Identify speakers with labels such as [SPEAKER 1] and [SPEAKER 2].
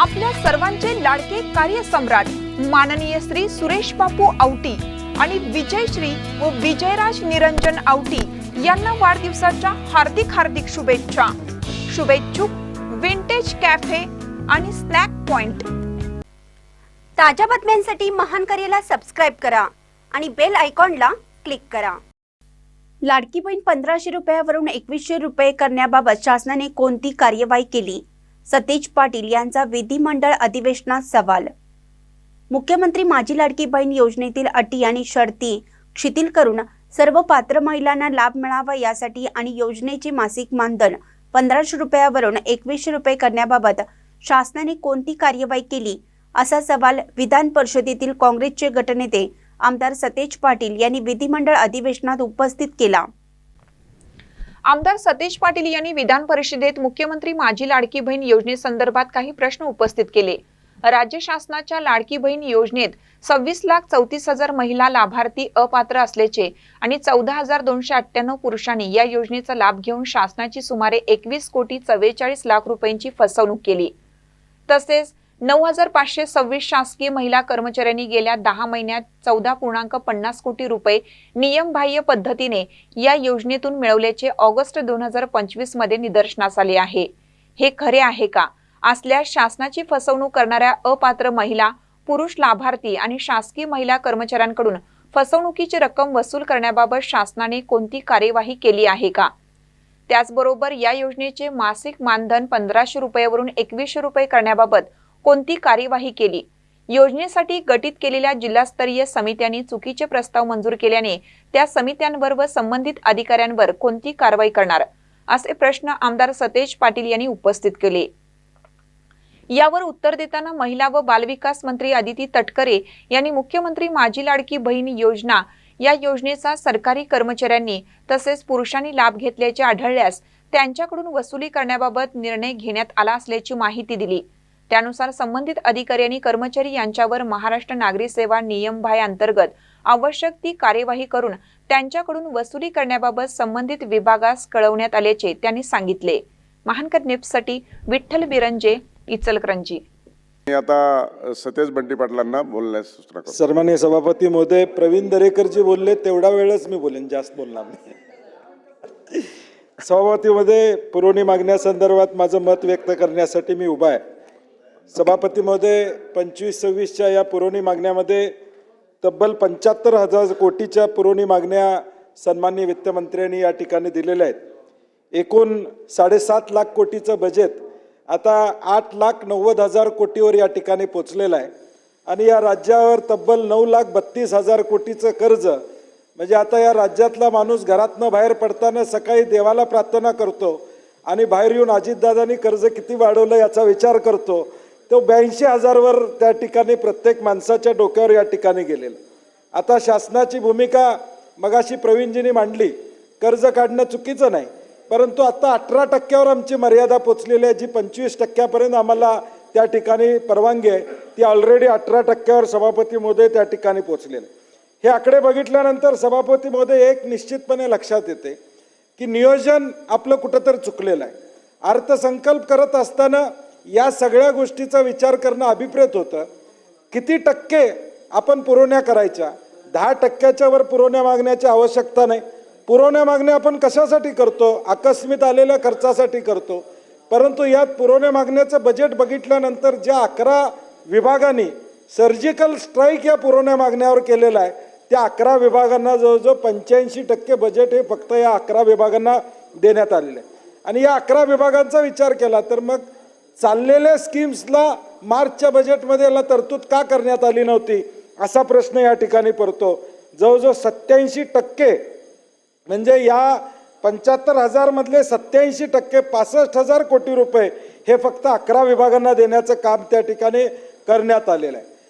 [SPEAKER 1] आपल्या सर्वांचे लाडके कार्यसम्राट माननीय श्री सुरेश बापू आवटी आणि विजयश्री व विजयराज निरंजन आवटी यांना वाढदिवसाच्या हार्दिक हार्दिक शुभेच्छा. शुभेच्छुक विंटेज कॅफे आणि स्नॅक पॉइंट
[SPEAKER 2] ताज्या बातम्यांसाठी महान कार्याला सबस्क्राईब करा आणि बेल आयकॉनला क्लिक करा. लाडकी बहीण पंधराशे रुपयावरून एकवीसशे रुपये करण्याबाबत शासनाने कोणती कार्यवाही केली? सतेज पाटील यांचा विधिमंडळ अधिवेशनात सवाल. मुख्यमंत्री माझी लाडकी बहीण योजनेतील अटी आणि शर्ती शिथिल करून सर्व पात्र महिलांना लाभ मिळावा यासाठी आणि योजनेचे मासिक मानधन पंधराशे रुपयावरून एकवीसशे रुपये करण्याबाबत शासनाने कोणती कार्यवाही केली? असा सवाल विधान परिषदेतील काँग्रेसचे गटनेते आमदार सतेज पाटील यांनी विधिमंडळ अधिवेशनात उपस्थित केला.
[SPEAKER 1] आमदार सतेज पाटील यांनी विधान परिषदेत मुख्यमंत्री माझी लाडकी बहीण योजनेसंदर्भात काही प्रश्न उपस्थित केले. राज्य शासनाच्या लाडकी बहीण योजनेत सव्वीस लाख चौतीस हजार महिला लाभार्थी अपात्र असल्याचे आणि चौदा हजार दोनशे अठ्ठ्याण्णव पुरुषांनी या योजनेचा लाभ घेऊन शासनाची सुमारे एकवीस कोटी चव्वेचाळीस लाख रुपयांची फसवणूक केली. तसेच नऊ हजार पाचशे सव्वीस शासकीय महिला कर्मचाऱ्यांनी गेल्या दहा महिन्यात चौदा पूर्णांक पन्नास कोटी रुपये नियमबाह्य पद्धतीने या योजनेतून मिळवल्याचे ऑगस्ट दोन हजार पंचवीसमध्ये निदर्शनास आले आहे. हे खरे आहे का? असल्यास शासनाची फसवणूक करणाऱ्या अपात्र महिला पुरुष लाभार्थी आणि शासकीय महिला कर्मचाऱ्यांकडून फसवणुकीची रक्कम वसूल करण्याबाबत शासनाने कोणती कार्यवाही केली आहे का? त्याचबरोबर या योजनेचे मासिक मानधन पंधराशे रुपयावरून एकवीसशे रुपये करण्याबाबत कोणती कार्यवाही केली? योजनेसाठी गठीत केलेल्या जिल्हास्तरीय समित्यांनी चुकीचे प्रस्ताव मंजूर केल्याने त्या समित्यांवर व संबंधित अधिकाऱ्यांवर कोणती कारवाई करणार? असे प्रश्न आमदार सतेज पाटील यांनी उपस्थित केले. यावर उत्तर देताना महिला व बालविकास मंत्री अदिती तटकरे यांनी मुख्यमंत्री माझी लाडकी बहीण योजना या योजनेचा सरकारी कर्मचाऱ्यांनी तसेच पुरुषांनी लाभ घेतल्याचे आढळल्यास त्यांच्याकडून वसुली करण्याबाबत निर्णय घेण्यात आला असल्याची माहिती दिली. त्यानुसार संबंधित अधिकारी आणि कर्मचारी यांच्यावर महाराष्ट्र नागरी सेवा नियम भाय अंतर्गत आवश्यक ती कार्यवाही करून त्यांच्याकडून वसुली करण्याबाबत संबंधित विभागास कळवण्यात आल्याचे त्यांनी सांगितले. महानकर निप्ससाठी विठ्ठल बिरंजे इचलकरंजी.
[SPEAKER 3] मी आता सतेज बंटी पाटलांना बोलण्यास सूचना करतो.
[SPEAKER 4] सन्मान्य सभापती महोदय प्रवीण दरेकरजी बोलले तेवढा वेळच मी बोलेन जास्त बोलणार नाही. सभापतीमध्ये पुरवणी मागण्यासंदर्भात माझं मत व्यक्त करण्यासाठी मी उभा आहे. सभापती महोदय पंचवीस सव्वीसच्या या पुरवणी मागण्यामध्ये तब्बल पंच्याहत्तर हजार कोटीच्या पुरवणी मागण्या सन्माननीय वित्तमंत्र्यांनी या ठिकाणी दिलेल्या आहेत. एकूण साडेसात लाख कोटीचं बजेट आता आठ लाख नव्वद हजार कोटीवर या ठिकाणी पोचलेलं आहे. आणि या राज्यावर तब्बल नऊ लाख बत्तीस हजार कोटीचं कर्ज म्हणजे आता या राज्यातला माणूस घरातनं बाहेर पडताना सकाळी देवाला प्रार्थना करतो आणि बाहेर येऊन अजितदादांनी कर्ज किती वाढवलं याचा विचार करतो. तो ब्याऐंशी हजारवर त्या ठिकाणी प्रत्येक माणसाच्या डोक्यावर या ठिकाणी गेलेलं. आता शासनाची भूमिका मगाशी प्रवीणजींनी मांडली कर्ज काढणं चुकीचं नाही परंतु आता अठरा टक्क्यावर आमची मर्यादा पोचलेली आहे जी पंचवीस टक्क्यापर्यंत आम्हाला त्या ठिकाणी परवानगी आहे ती ऑलरेडी अठरा टक्क्यावर सभापती महोदय त्या ठिकाणी पोचलेले. हे आकडे बघितल्यानंतर सभापती महोदय एक निश्चितपणे लक्षात येते की नियोजन आपलं कुठंतरी चुकलेलं आहे. अर्थसंकल्प करत असताना या सगळ्या गोष्टीचा विचार करणं अभिप्रेत होतं. किती टक्के आपण पुरवण्या करायच्या? दहा टक्क्याच्या वर पुरवण्या मागण्याची आवश्यकता नाही. पुरवण्या मागण्या आपण कशासाठी करतो? आकस्मित आलेल्या खर्चासाठी करतो. परंतु यात पुरवण्या मागण्याचं बजेट बघितल्यानंतर ज्या अकरा विभागांनी सर्जिकल स्ट्राईक या पुरवण्या मागण्यावर केलेलं आहे त्या अकरा विभागांना जवळजवळ पंच्याऐंशी टक्के बजेट हे फक्त या अकरा विभागांना देण्यात आलेलं आहे. आणि या अकरा विभागांचा विचार केला तर मग चाललेल्या स्कीम्सला मार्चच्या बजेटमध्ये याला तरतूद का करण्यात आली नव्हती असा प्रश्न या ठिकाणी पडतो. जवळजवळ सत्याऐंशी टक्के म्हणजे या पंच्याहत्तर हजारमधले सत्याऐंशी टक्के पासष्ट हजार कोटी रुपये हे फक्त अकरा विभागांना देण्याचं काम त्या ठिकाणी करण्यात आलेलं आहे.